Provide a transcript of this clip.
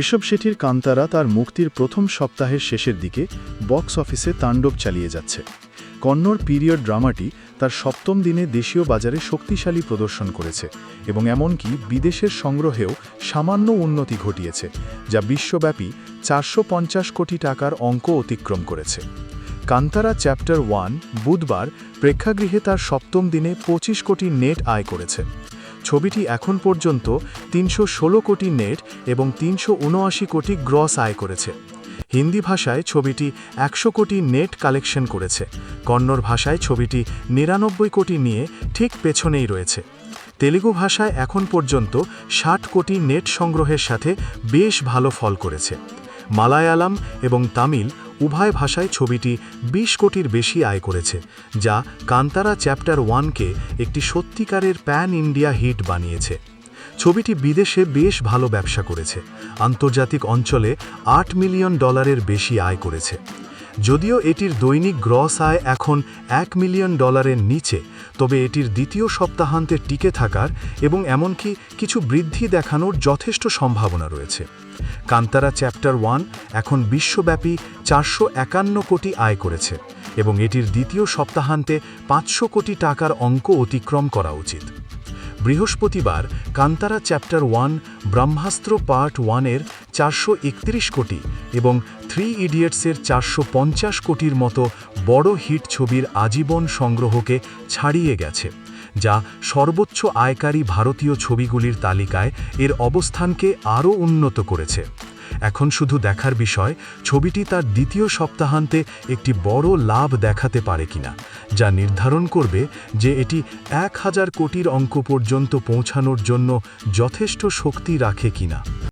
ঋষভ শেঠির কান্তারা তার মুক্তির প্রথম সপ্তাহের শেষের দিকে বক্স অফিসে তাণ্ডব চালিয়ে যাচ্ছে। কন্নড় পিরিয়ড ড্রামাটি তার সপ্তম দিনে দেশীয় বাজারে শক্তিশালী প্রদর্শন করেছে এবং এমনকি বিদেশের সংগ্রহেও সামান্য উন্নতি ঘটিয়েছে, যা বিশ্বব্যাপী চারশো পঞ্চাশ কোটি টাকার অঙ্ক অতিক্রম করেছে। কান্তারা চ্যাপ্টার ওয়ান, বুধবার প্রেক্ষাগৃহে তার সপ্তম দিনে পঁচিশ কোটি নেট আয় করেছে। ছবিটি এখন পর্যন্ত তিনশো ষোলো কোটি নেট এবং তিনশো উনআশি কোটি গ্রস আয় করেছে। হিন্দি ভাষায় ছবিটি একশো কোটি নেট কালেকশন করেছে। কন্নড় ভাষায় ছবিটি নিরানব্বই কোটি নিয়ে ঠিক পেছনেই রয়েছে। তেলেগু ভাষায় এখন পর্যন্ত ষাট কোটি নেট সংগ্রহের সাথে বেশ ভালো ফল করেছে। মালায়ালাম এবং তামিল উভয় ভাষায় ছবিটি ২০ কোটির বেশি আয় করেছে, যা কান্তারা চ্যাপ্টার ওয়ানকে একটি সত্যিকারের প্যান ইন্ডিয়া হিট বানিয়েছে। ছবিটি বিদেশে বেশ ভালো ব্যবসা করেছে, আন্তর্জাতিক অঞ্চলে আট মিলিয়ন ডলারের বেশি আয় করেছে। যদিও এটির দৈনিক গ্রস আয় এখন এক মিলিয়ন ডলারের নিচে, তবে এটির দ্বিতীয় সপ্তাহান্তে টিকে থাকার এবং এমনকি কিছু বৃদ্ধি দেখানোর যথেষ্ট সম্ভাবনা রয়েছে। কান্তারা চ্যাপ্টার ওয়ান এখন বিশ্বব্যাপী চারশো একান্ন কোটি আয় করেছে এবং এটির দ্বিতীয় সপ্তাহান্তে পাঁচশো কোটি টাকার অঙ্ক অতিক্রম করা উচিত। বৃহস্পতিবার Kantara chapter one, Brahmastra part ওয়ানের চারশো একত্রিশ কোটি এবং থ্রি ইডিয়টসের চারশো পঞ্চাশ কোটির মতো বড় হিট ছবির আজীবন সংগ্রহকে ছাড়িয়ে গেছে, যা সর্বোচ্চ আয়কারী ভারতীয় ছবিগুলির তালিকায় এর অবস্থানকে আরও উন্নত করেছে। এখন শুধু দেখার বিষয়, ছবিটি তার দ্বিতীয় সপ্তাহান্তে একটি বড় লাভ দেখাতে পারে কিনা, যা নির্ধারণ করবে যে এটি এক হাজার কোটির অঙ্ক পর্যন্ত পৌঁছানোর জন্য যথেষ্ট শক্তি রাখে কিনা।